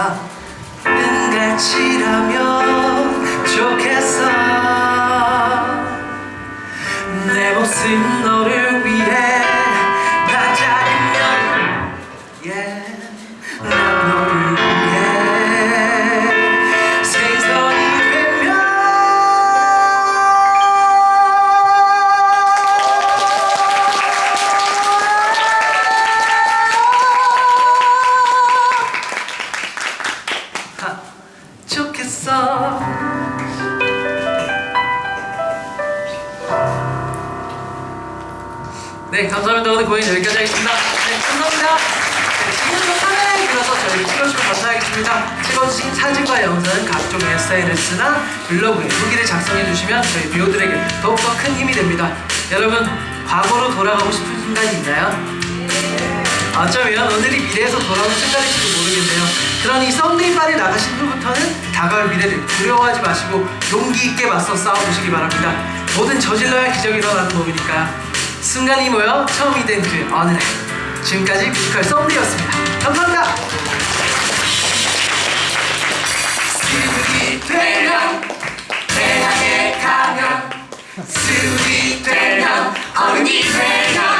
아니라 은같이라면 좋겠어 내 모습 너를 위해 다 작은 별 yeah. 좋겠어. 네 감사합니다. 오늘 공연 여기까지 하겠습니다. 네 감사합니다. 네, 지금부터 카메라에 들어서 저희 찍어주시면 감사하겠습니다. 찍어주신 사진과 영상은 각종 SNS나 블로그에 후기를 작성해 주시면 저희 뷰어들에게 더욱더 큰 힘이 됩니다. 여러분 과거로 돌아가고 싶은 순간이 있나요? 어쩌면 오늘이 미래에서 돌아오는 순간일지도 모르겠네요. 그러니 썸데이 빨에 나가신 후부터는 다가올 미래를 두려워하지 마시고 용기 있게 맞서 싸워보시기 바랍니다. 모든 저질러야 기적이 일어나는 법이니까 순간이 모여 처음이 된 그 어느 날 지금까지 뮤지컬 썸데이였습니다. 감사합니다. 수이 되면 태양에 가면 수이 되면 어른이 되면